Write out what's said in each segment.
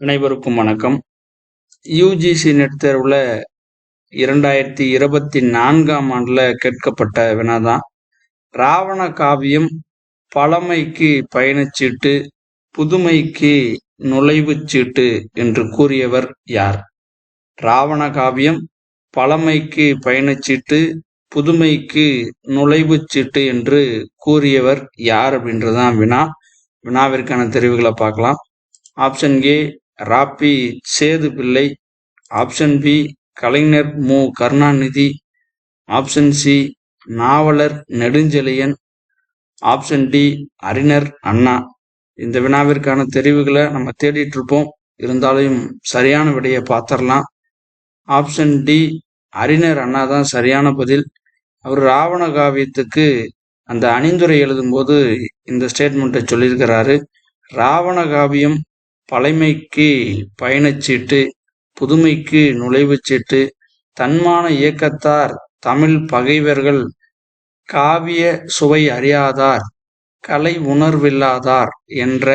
அனைவருக்கும் வணக்கம். UGC net தேர்வில் இரண்டாயிரத்தி இருபத்தி நான்காம் ஆண்டில் கேட்கப்பட்ட வினாதான். ராவண காவியம் பழமைக்கு பயணச்சீட்டு புதுமைக்கு நுழைவுச்சீட்டு என்று கூறியவர் யார்? ராவண காவியம் பழமைக்கு பயணச்சீட்டு புதுமைக்கு நுழைவுச்சீட்டு என்று கூறியவர் யார் அப்படின்றதான் வினா. வினாவிற்கான தெரிவுகளை பார்க்கலாம். ஆப்ஷன் ஏ ராப்பி சேது பிள்ளை option B Kalaignar Mu. Karunanidhi option C Navalar Nedunchezhiyan option D Arignar Anna. இந்த வினாவிற்கான தெரிவுகளை நம்ம தேடிட்டு இருப்போம் இருந்தாலும் சரியான விடையை பார்த்துடலாம். ஆப்ஷன் டி அறிஞர் அண்ணா தான் சரியான பதில். அவர் ராவண காவியத்துக்கு அந்த அணிந்துரை எழுதும்போது இந்த ஸ்டேட்மெண்ட்டை சொல்லியிருக்கிறாரு. ராவண காவியம் பழைமைக்கு பயணச்சீட்டு புதுமைக்கு நுழைவுச்சீட்டு தன்மான இயக்கத்தார் தமிழ் பகைவர்கள் காவிய சுவை அறியாதார் கலை உணர்வில்லாதார் என்ற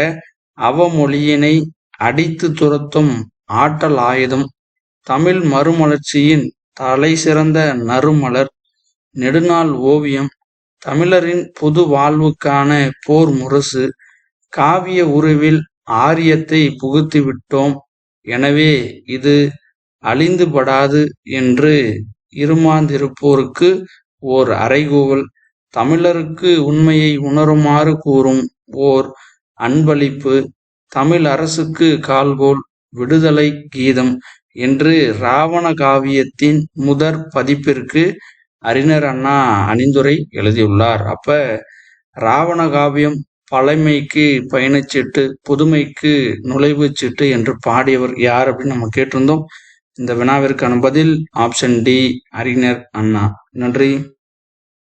அவமொழியினை அடித்து துரத்தும் ஆற்றல் ஆயுதம் தமிழ் மறுமலர்ச்சியின் தலை சிறந்த நறுமலர் நெடுநாள் ஓவியம் தமிழரின் புது வாழ்வுக்கான போர் முரசு காவிய உருவில் ஆரியத்தை புகுத்தி விட்டோம். எனவே இது அழிந்துபடாது என்று இருமாந்திருப்போருக்கு ஓர் அறைகூவல். தமிழருக்கு உண்மையை உணருமாறு கூறும் ஓர் அன்பளிப்பு. தமிழ் அரசுக்கு கால்கோல் விடுதலை கீதம் என்று ராவண காவியத்தின் முதற் பதிப்பிற்கு அறிஞர் அண்ணா அணிந்துரை எழுதியுள்ளார். அப்ப ராவண காவியம் பழமைக்கு பயணச்சீட்டு புதுமைக்கு நுழைவுச்சீட்டு என்று பாடியவர் யார் அப்படின்னு நம்ம கேட்டிருந்தோம். இந்த வினாவிற்கான பதில் ஆப்ஷன் டி அறிஞர் அண்ணா. நன்றி.